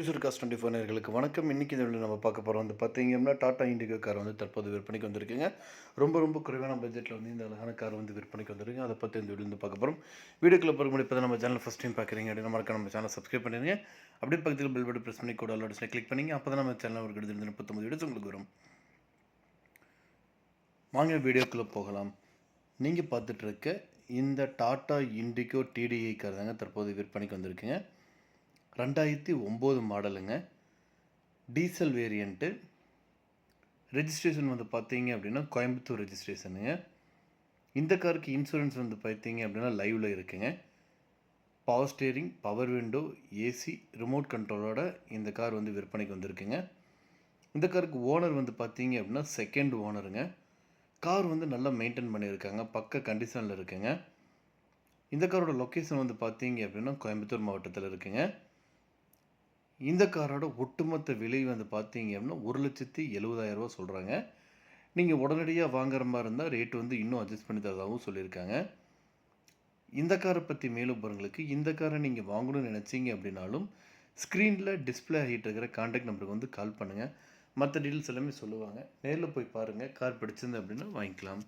User cost twenty four நேர்களுக்கு வணக்கம். இன்றைக்கி இந்த நம்ம பார்க்க போகிறோம் வந்து பார்த்தீங்கன்னா டாடா இண்டிகோ கார் வந்து தற்போது விற்பனைக்கு வந்திருக்குங்க. ரொம்ப ரொம்ப குறைவான பட்ஜெட்டில் வந்து இந்த அழகான கார் வந்து விற்பனைக்கு வந்திருக்கு அதை பற்றி இந்த வீடியோ வந்து பார்க்க போகிறோம் வீடியோக்குள்ள போகிற முன்னாடி இப்போ நம்ம சேனல் ஃபஸ்ட் டைம் பார்க்குறீங்க அப்படின்னு மறக்க நம்ம சேனல் சப்ஸ்கிரைப் பண்ணிடுங்க. அப்படியே பக்கத்தில் பெல் பட்டன் ப்ரெஸ் பண்ணி கூட அலோட்ஸில் கிளிக் பண்ணிங்க. அப்போ தான் நம்ம சேனல் ஒரு கிட்ட முப்பத்தொம்பது வீடியோஸ் உங்களுக்கு வரும். வாங்க வீடியோக்குள்ளே போகலாம். நீங்கள் பார்த்துட்ருக்க இந்த டாடா இண்டிகோ டிடிஐ கார் தாங்க தற்போது விற்பனைக்கு வந்திருக்குங்க. ரெண்டாயிரத்தி ஒம்பது மாடலுங்க. Diesel variant. ரெஜிஸ்ட்ரேஷன் வந்து பார்த்தீங்க அப்படின்னா கோயம்புத்தூர் ரெஜிஸ்ட்ரேஷனுங்க. இந்த காருக்கு இன்சூரன்ஸ் வந்து பார்த்தீங்க அப்படின்னா லைவில் இருக்குங்க. Power steering power window AC remote கண்ட்ரோலோட இந்த கார் வந்து விற்பனைக்கு வந்திருக்குங்க. இந்த காருக்கு ஓனர் வந்து பார்த்தீங்க அப்படின்னா செகண்ட் ஓனருங்க. கார் வந்து நல்லா மெயின்டைன் பண்ணியிருக்காங்க. பக்க கண்டிஷனில் இருக்குங்க. இந்த காரோட லொக்கேஷன் வந்து பார்த்தீங்க அப்படின்னா கோயம்புத்தூர் மாவட்டத்தில் இருக்குங்க. இந்த காரோட ஒட்டுமொத்த விலை வந்து பார்த்தீங்க அப்படின்னா ஒரு லட்சத்தி எழுபதாயிரரூவா சொல்கிறாங்க நீங்கள் உடனடியாக வாங்குற மாதிரி இருந்தால் ரேட் வந்து இன்னும் அட்ஜஸ்ட் பண்ணி தரதாகவும் சொல்லியிருக்காங்க. இந்த காரை பற்றி மேலும் இந்த காரை நீங்கள் வாங்கணும்னு நினச்சிங்க அப்படின்னாலும் ஸ்க்ரீனில் டிஸ்பிளே ஆகிட்டு இருக்கிற காண்டாக்ட் நம்பருக்கு வந்து கால் பண்ணுங்கள் மற்ற டீட்டெயில்ஸ் எல்லாமே சொல்லுவாங்க. நேரில் போய் பாருங்கள் கார் பிடிச்சிருந்து அப்படின்னா வாங்கிக்கலாம்.